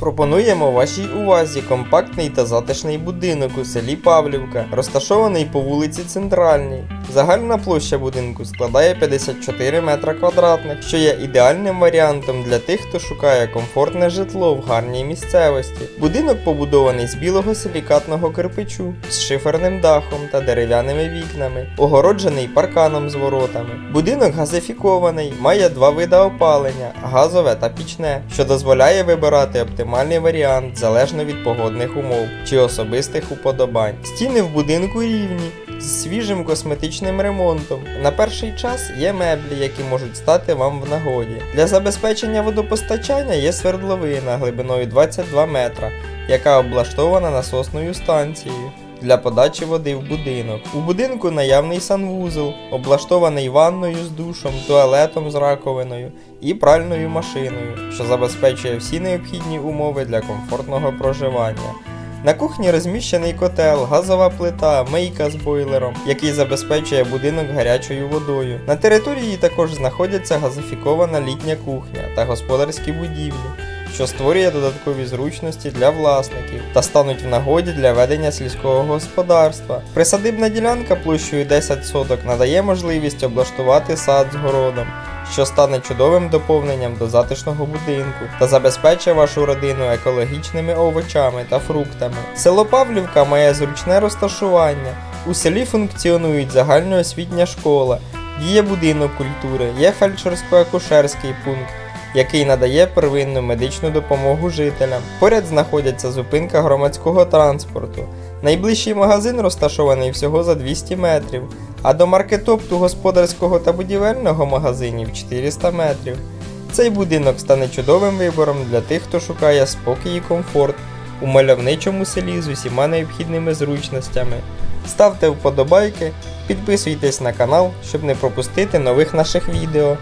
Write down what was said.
Пропонуємо вашій увазі компактний та затишний будинок у селі Павлівка, розташований по вулиці Центральній. Загальна площа будинку складає 54 метра квадратних, що є ідеальним варіантом для тих, хто шукає комфортне житло в гарній місцевості. Будинок побудований з білого силікатного кирпичу, з шиферним дахом та дерев'яними вікнами, огороджений парканом з воротами. Будинок газифікований, має два види опалення газове та пічне, що дозволяє вибирати оптимальний варіант залежно від погодних умов чи особистих уподобань. Стіни в будинку рівні. З свіжим косметичним ремонтом. На перший час є меблі, які можуть стати вам в нагоді. Для забезпечення водопостачання є свердловина глибиною 22 метра, яка облаштована насосною станцією для подачі води в будинок. У будинку наявний санвузол, облаштований ванною з душом, туалетом з раковиною і пральною машиною, що забезпечує всі необхідні умови для комфортного проживання. На кухні розміщений котел, газова плита, мийка з бойлером, який забезпечує будинок гарячою водою. На території також знаходяться газифікована літня кухня та господарські будівлі, що створює додаткові зручності для власників та стануть в нагоді для ведення сільського господарства. Присадибна ділянка площею 10 соток надає можливість облаштувати сад з городом що стане чудовим доповненням до затишного будинку та забезпечить вашу родину екологічними овочами та фруктами. Село Павлівка має зручне розташування. У селі функціонують загальноосвітня школа, є будинок культури, є фельдшерсько-акушерський пункт. Який надає первинну медичну допомогу жителям. Поряд знаходиться зупинка громадського транспорту. Найближчий магазин розташований всього за 200 метрів, а до маркетопту господарського та будівельного магазинів 400 метрів. Цей будинок стане чудовим вибором для тих, хто шукає спокій і комфорт у мальовничому селі з усіма необхідними зручностями. Ставте вподобайки, підписуйтесь на канал, щоб не пропустити нових наших відео.